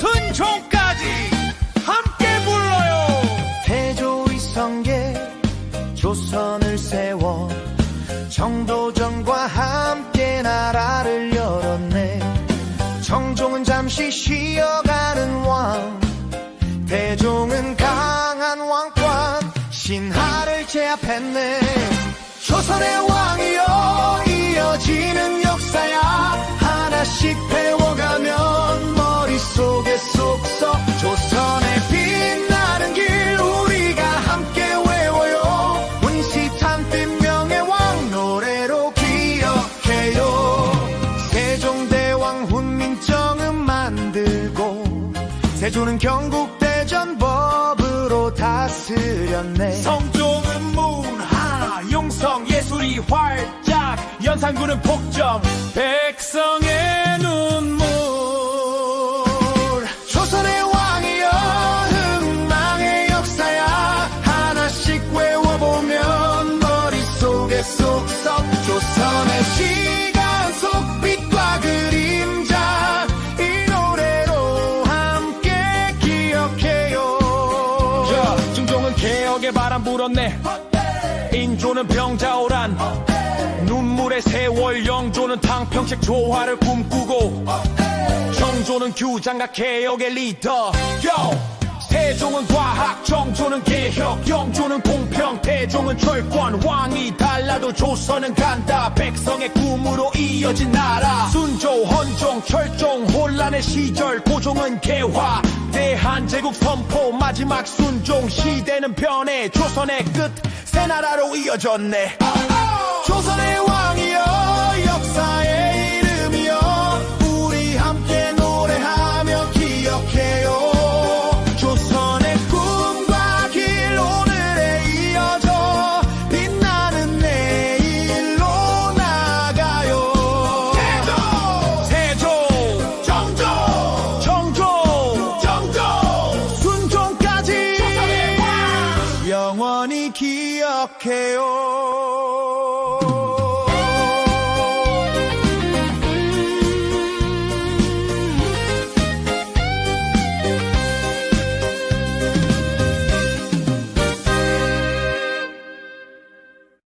순종까지 함께 불러요. 태조의 성계 조선을 세워 정도전과 함께 나라를 열었네. 정종은 잠시 쉬어가는 왕 대종은 강한 왕권 신하를 제압했네. 조선의 왕이여 이어지는 역사에 세조는 경국 대전 법으로 다스렸네. 성종은 문화 용성 예술이 활짝. 연산군은 폭정 백성의 눈물. 조선의 왕이여 흥망의 역사야. 하나씩 외워보면 머릿속에 쏙쏙 조선의 시 개혁의 바람 불었네 인조는 병자호란 눈물의 세월 영조는 탕평식 조화를 꿈꾸고 정조는 규장과 개혁의 리더 Yo! 세종은 과학, 정조는 개혁, 영조는 공평, 대종은 철권, 왕이 달라도 조선은 간다. 백성의 꿈으로 이어진 나라. 순조, 헌종, 철종, 혼란의 시절, 고종은 개화, 대한제국 선포, 마지막 순종, 시대는 변해, 조선의 끝, 새 나라로 이어졌네. 조선의 왕 영원히 기억해요.